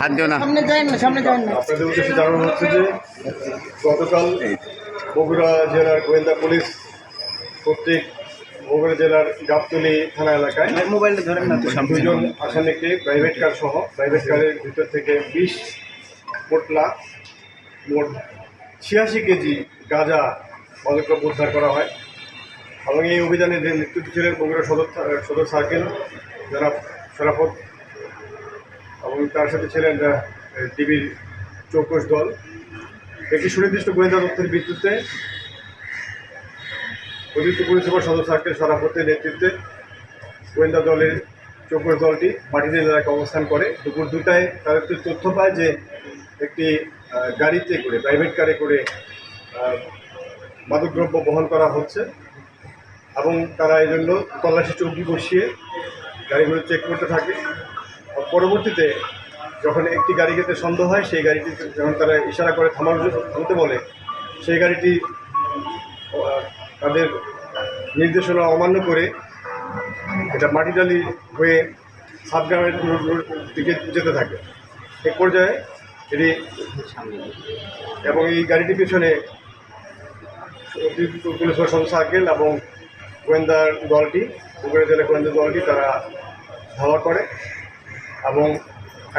হাত দিও না। আপনাদের উদ্দেশ্যে জানানো হচ্ছে যে গতকাল বগুড়া জেলার গোয়েন্দা পুলিশ কর্তৃক বগুড়া জেলার গাবতলি থানা এলাকায় মোবাইলটা ধরেন না দুজন আসামিকে প্রাইভেট কার সহ প্রাইভেট কারের ভিতর থেকে বিশ পোটলা মোট ছিয়াশি কেজি গাঁজা পদক্ষেপ উদ্ধার করা হয়। এবং এই অভিযানে যে নেতৃত্ব ছিলেন বগুড়া সদর সদর সার্কেল যারা সরাফত এবং তার সাথে ছিলেন টিভির চৌকস দল। একটি সুনির্দিষ্ট গোয়েন্দা তথ্যের ভিত্তিতে অতিরিক্ত সুপার সদর সার্কেল সরাফতের নেতৃত্বে। গোয়েন্দা দলের চৌকস দলটি মাটিতে এলাকায় অবস্থান করে, দুপুর দুটায় তাদের তথ্য পায় যে একটি গাড়িতে করে, প্রাইভেট কারে করে মাদকদ্রব্য বহন করা হচ্ছে এবং তারা এই জন্য তল্লাশি চৌকি বসিয়ে গাড়িগুলো চেক করতে থাকে। পরবর্তীতে যখন একটি গাড়ি গাড়িতে সন্দেহ হয়, সেই গাড়িটি যখন তারা ইশারা করে থামার থামতে বলে, সেই গাড়িটি তাদের নির্দেশনা অমান্য করে এটা মাটিডালি হয়ে সাবগ্রামের দিকে যেতে থাকে। এক পর্যায়ে এটি এবং এই গাড়িটির পিছনে পুলিশ প্রশাসন সার্কেল এবং গোয়েন্দার দলটি, বগুড়া জেলা গোয়েন্দা দলটি তারা ধাওয়া করে। এবং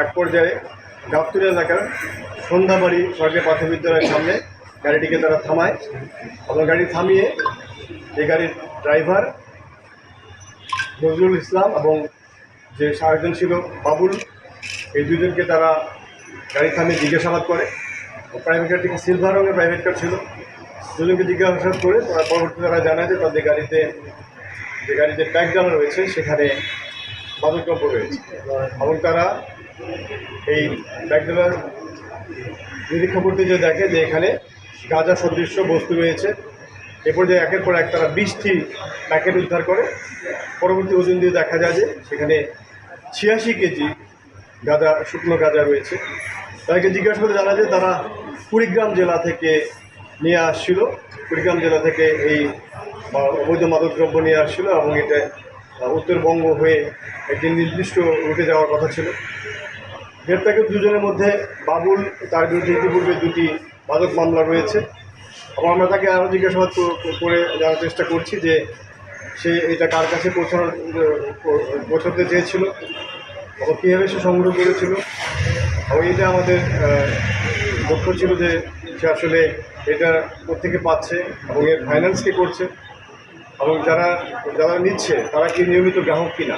এক পর্যায়ে গাবতুল এলাকার সন্ধ্যাবাড়ি সরকারি প্রাথমিক বিদ্যালয়ের সামনে গাড়িটিকে তারা থামায় এবং গাড়ি থামিয়ে এই গাড়ির ড্রাইভার নজরুল ইসলাম এবং যে সার্জন ছিল বাবুল, এই দুজনকে তারা গাড়ি থামিয়ে জিজ্ঞাসাবাদ করে। প্রাইভেট কারটিকে সিলভার রঙের প্রাইভেট কার ছিল। দুজনকে জিজ্ঞাসাবাদ করে তারা পরবর্তী তারা জানায় যে তাদের গাড়িতে যে গাড়িতে জানা রয়েছে, সেখানে মাদকদ্রব্য রয়েছে এবং তারা এই জানার নিরীক্ষা করতে যে দেখে যে এখানে গাঁজা সদৃশ্য বস্তু রয়েছে। এরপর যে একের পর এক তারা বিশটি প্যাকেট উদ্ধার করে। পরবর্তী ওজন দিয়ে দেখা যায় যে সেখানে ছিয়াশি কেজি গাঁজা, শুকনো গাঁজা রয়েছে। তাদেরকে জিজ্ঞাসা করে জানা যায় তারা কুড়িগ্রাম জেলা থেকে নিয়ে আসছিল। কুড়িগ্রাম জেলা থেকে এই অবৈধ মাদকদ্রব্য নিয়ে আসছিল এবং এটা উত্তরবঙ্গ হয়ে একটি নির্দিষ্ট রুটে যাওয়ার কথা ছিল। গ্রেপ্তারকে দুজনের মধ্যে বাবুল, তার বিরুদ্ধে ইতিপূর্বে দুটি মাদক মামলা রয়েছে। এবং আমরা তাকে আরও জিজ্ঞাসাবাদ করে জানার চেষ্টা করছি যে সে এটা কার কাছে পৌঁছানোর, পৌঁছাতে চেয়েছিল এবং কীভাবে সে সংগ্রহ করেছিল। এবং এটা আমাদের লক্ষ্য ছিল যে সে আসলে এটা কোথেকে পাচ্ছে এবং এর ফাইন্যান্স কে করছে। এবং যারা যারা নিচ্ছে, তারা কি নিয়মিত গ্রাহক কিনা?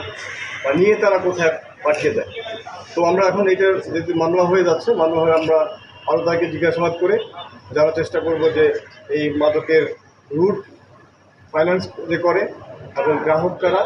বা নিয়ে তারা কোথায় পাঠিয়ে দেয়? তো আমরা এখন এটা যেহেতু মামলা হয়ে যাচ্ছে, মামলা হয়ে আমরা আরও তাকে জিজ্ঞাসাবাদ করে যারা চেষ্টা করব যে এই মাদকের রুট ফাইন্যান্স যে করে এবং গ্রাহক কারা